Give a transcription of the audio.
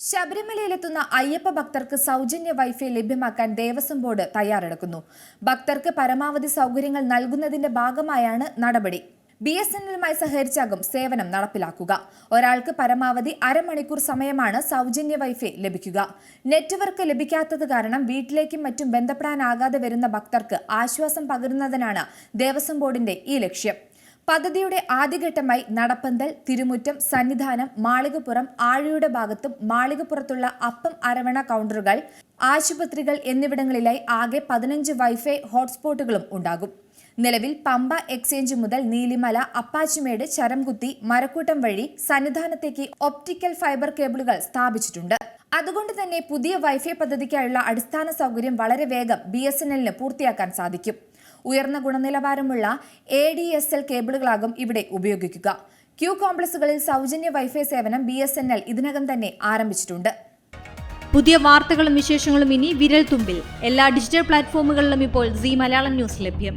ശബരിമലയിലെത്തുന്ന അയ്യപ്പ ഭക്തർക്ക് സൗജന്യ വൈഫൈ ലഭ്യമാക്കാൻ ദേവസ്വം ബോർഡ് തയ്യാറെടുക്കുന്നു. ഭക്തർക്ക് പരമാവധി സൗകര്യങ്ങൾ നൽകുന്നതിന്റെ ഭാഗമായാണ് നടപടി. ബി എസ് എൻ സഹകരിച്ചാകും സേവനം നടപ്പിലാക്കുക. ഒരാൾക്ക് പരമാവധി അരമണിക്കൂർ സമയമാണ് സൗജന്യ വൈഫൈ ലഭിക്കുക. നെറ്റ്വർക്ക് ലഭിക്കാത്തത് കാരണം വീട്ടിലേക്കും മറ്റും ബന്ധപ്പെടാനാകാതെ വരുന്ന ഭക്തർക്ക് ആശ്വാസം പകരുന്നതിനാണ് ദേവസ്വം ബോർഡിന്റെ ഈ ലക്ഷ്യം. പദ്ധതിയുടെ ആദ്യഘട്ടമായി നടപ്പന്തൽ തിരുമുറ്റം സന്നിധാനം മാളികപ്പുറം ആഴിയുടെ ഭാഗത്തും മാളികപ്പുറത്തുള്ള അപ്പം അരവണ കൗണ്ടറുകൾ ആശുപത്രികൾ എന്നിവിടങ്ങളിലായി ആകെ പതിനഞ്ച് വൈഫൈ ഹോട്ട്സ്പോട്ടുകളും ഉണ്ടാകും. നിലവിൽ പമ്പ എക്സ്ചേഞ്ച് മുതൽ നീലിമല അപ്പാച്ചിമേട് ചരംകുത്തി മരക്കൂട്ടം വഴി സന്നിധാനത്തേക്ക് ഒപ്റ്റിക്കൽ ഫൈബർ കേബിളുകൾ സ്ഥാപിച്ചിട്ടുണ്ട്. അതുകൊണ്ട് തന്നെ പുതിയ വൈഫൈ പദ്ധതിക്കായുള്ള അടിസ്ഥാന സൗകര്യം വളരെ വേഗം ബി പൂർത്തിയാക്കാൻ സാധിക്കും. ഉയർന്ന ഗുണനിലവാരമുള്ള എ ഡി എസ് എൽ കേബിളുകളാകും ഇവിടെ ഉപയോഗിക്കുക. ക്യൂ കോംപ്ലക്സുകളിൽ സൗജന്യ വൈഫൈ സേവനം ബി എസ് എൻ എൽ ഇതിനകം തന്നെ ആരംഭിച്ചിട്ടുണ്ട്. പുതിയ വാർത്തകളും വിശേഷങ്ങളും ഇനി വിരൽ തുമ്പിൽ എല്ലാ ഡിജിറ്റൽ പ്ലാറ്റ്ഫോമുകളിലും ഇപ്പോൾ സി മലയാളം ന്യൂസ് ലഭ്യം.